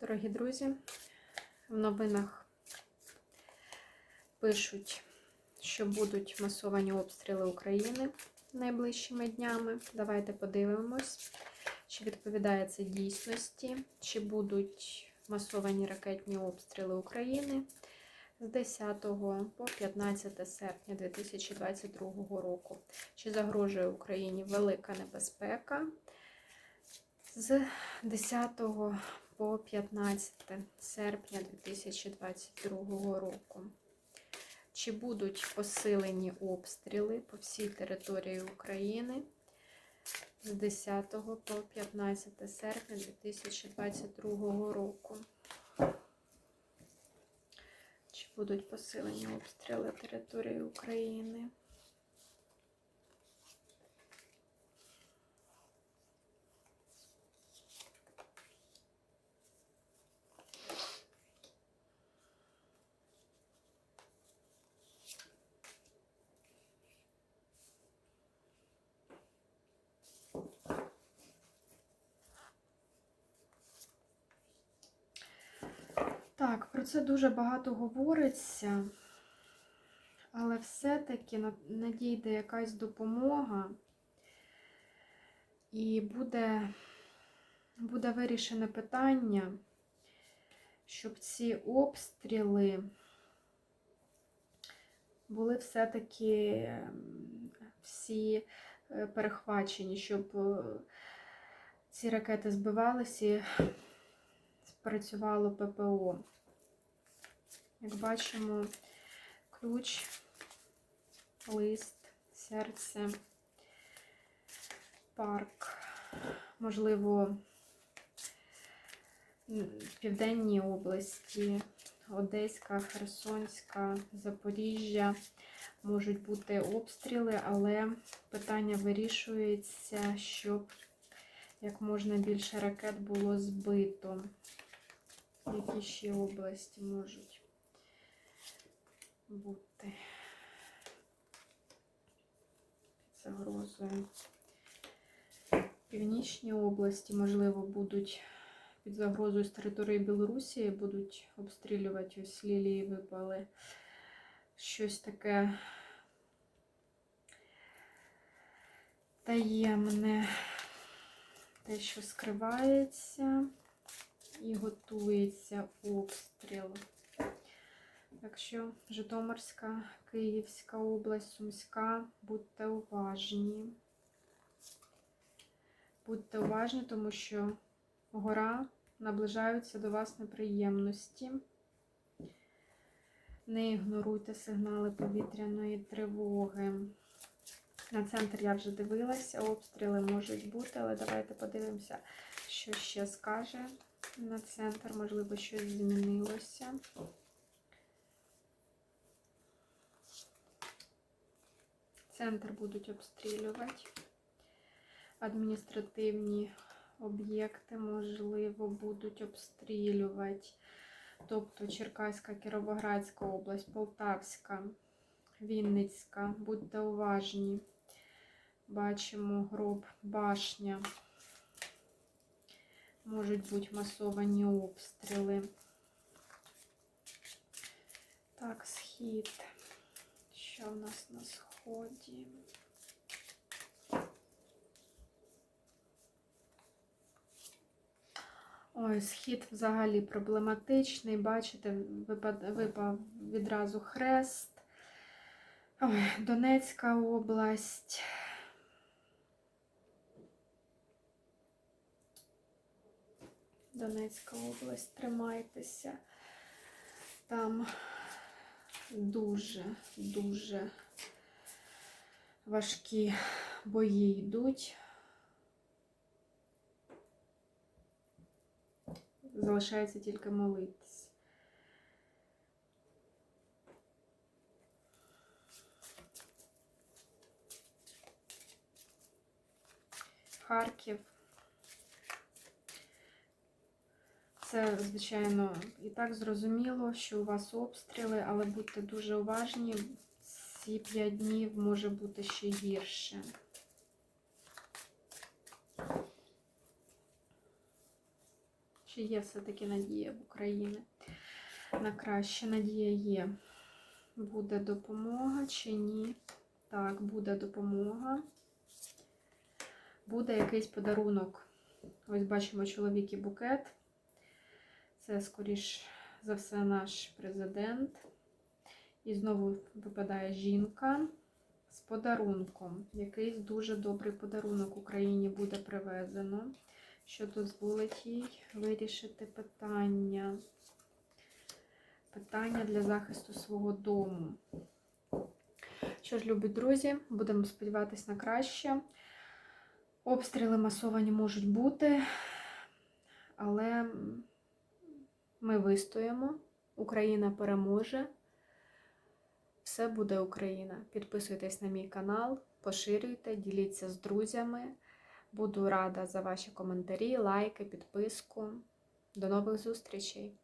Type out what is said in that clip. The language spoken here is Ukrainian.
Дорогі друзі, в новинах пишуть, що будуть масовані обстріли України найближчими днями. Давайте подивимось, чи відповідає це дійсності, чи будуть масовані ракетні обстріли України з 10 по 15 серпня 2022 року. Чи загрожує Україні велика небезпека? З 10 по 15 серпня 2022 року. Чи будуть посилені обстріли по всій території України з 10 по 15 серпня 2022 року? Чи будуть посилені обстріли території України? Так, про це дуже багато говориться, але все-таки надійде якась допомога і буде, буде вирішене питання, щоб ці обстріли були все-таки ем, всі е, перехвачені, щоб е, ці ракети збивалися і спрацювало ППО. Як бачимо, ключ, лист, серце, парк, можливо, Південній області, Одеська, Херсонська, Запоріжжя можуть бути обстріли, але питання вирішується, щоб як можна більше ракет було збито. Які ще області можуть бути під загрозою? Північні області, можливо, будуть під загрозою з території Білорусі, будуть обстрілювати ось лілії випали. Щось таке таємне, те, що скривається і готується обстріл. Якщо Житомирська, Київська область, Сумська, будьте уважні. Будьте уважні, тому що гора наближаються до вас неприємності. Не ігноруйте сигнали повітряної тривоги. На центр я вже дивилася, обстріли можуть бути, але давайте подивимося, що ще скаже на центр, можливо, щось змінилося. Центр будуть обстрілювати. Адміністративні об'єкти, можливо, будуть обстрілювати. Тобто Черкаська, Кіровоградська область, Полтавська, Вінницька. Будьте уважні. Бачимо гроб, башня можуть бути масовані обстріли. Так, схід. Що в нас на сході? Ой, схід взагалі проблематичний. Бачите, випав відразу хрест. Ой, Донецька область. Донецька область, тримайтеся. Там дуже, дуже важкі бої йдуть. Залишається тільки молитись. Харків. Це, звичайно, і так зрозуміло, що у вас обстріли, але будьте дуже уважні. Ці 5 днів може бути ще гірше. Чи є все-таки надія в Україні? На краще надія є. Буде допомога чи ні? Так, буде допомога. Буде якийсь подарунок. Ось бачимо чоловік і букет. Це, скоріш за все, наш президент. І знову випадає жінка з подарунком. Якийсь дуже добрий подарунок Україні буде привезено, що дозволить їй вирішити питання. Питання для захисту свого дому. Що ж, любі друзі, будемо сподіватися на краще. Обстріли масовані можуть бути, але ми вистоїмо. Україна переможе. Все буде Україна. Підписуйтесь на мій канал, поширюйте, діліться з друзями. Буду рада за ваші коментарі, лайки, підписку. До нових зустрічей!